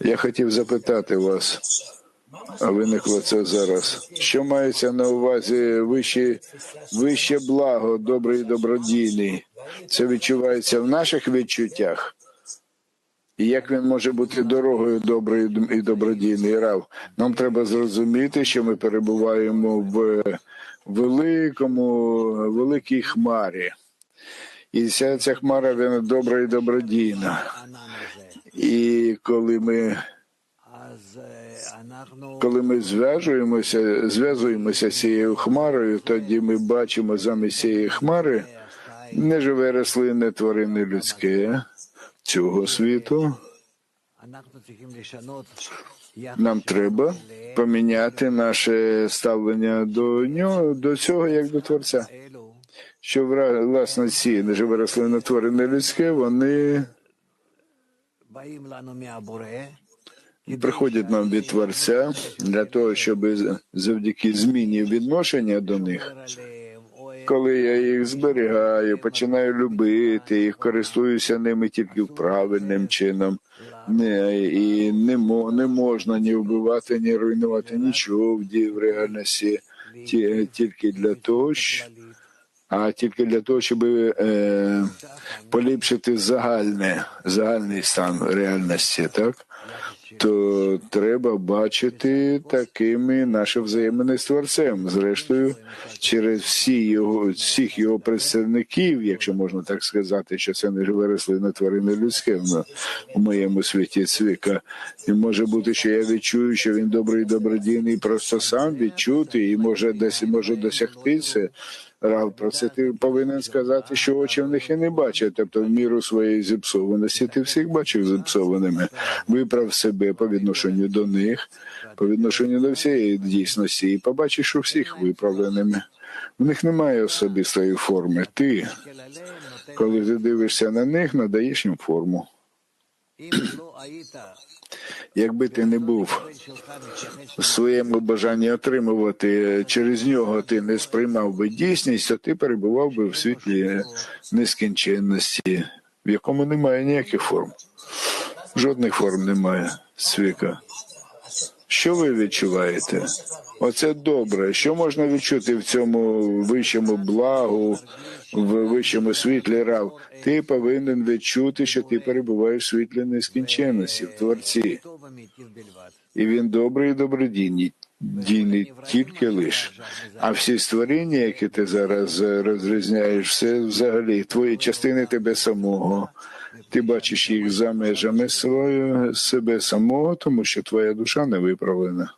Я хотів запитати вас, а виникло це зараз. Що мається на увазі вище, вище благо, добрий і добродійний? Це відчувається в наших відчуттях? І як він може бути дорогою добрий і добродійний рав? Нам треба зрозуміти, що ми перебуваємо в великому, великій хмарі. І вся ця хмара вона добра і добродійна. І і коли ми коли ми зв'язуємося, зв'язуємося з цією хмарою, тоді ми бачимо замість цієї хмари не живе рослинне тварини людське цього світу. Нам треба поміняти наше ставлення до нього, до цього як до творця. Що власне ці живе рослинне тварини людське, вони приходять нам від Творця для того, щоб завдяки зміні відношення до них, коли я їх зберігаю, починаю любити їх, користуюся ними тільки правильним чином. Не, І не не можна ні вбивати, ні руйнувати нічого в дії в реальності, тільки для того, а тільки для того, щоб е, поліпшити загальне, загальний стан реальності, так? То треба бачити такими наші взаємини з творцем. Зрештою, через всі його всіх його представників, якщо можна так сказати, що це не живе рослина тварини людське в- моєму світі цвіка. І може бути, що я відчую, що він добрий добродійний, просто сам відчути і може десь може досягти це. Про це ти повинен сказати, що очі в них і не бачать, тобто в міру своєї зіпсованості ти всіх бачив зіпсованими, виправ себе по відношенню до них, по відношенню до всієї дійсності, і побачиш, що всіх виправленими. В них немає особистої форми. Ти, коли ти дивишся на них, надаєш їм форму. Якби ти не був в своєму бажанні отримувати через нього, ти не сприймав би дійсність, а ти перебував би в світлі нескінченності, в якому немає ніяких форм. Жодних форм немає свіка. Що ви відчуваєте? Оце добре. Що можна відчути в цьому вищому благу, в вищому світлі рав? Ти повинен відчути, що ти перебуваєш в світлі нескінченності в творці. І він добрий і добродійний дійний тільки лиш. А всі створіння, які ти зараз розрізняєш, все взагалі твої частини тебе самого. Ти бачиш їх за межами своє себе самого, тому що твоя душа не виправлена.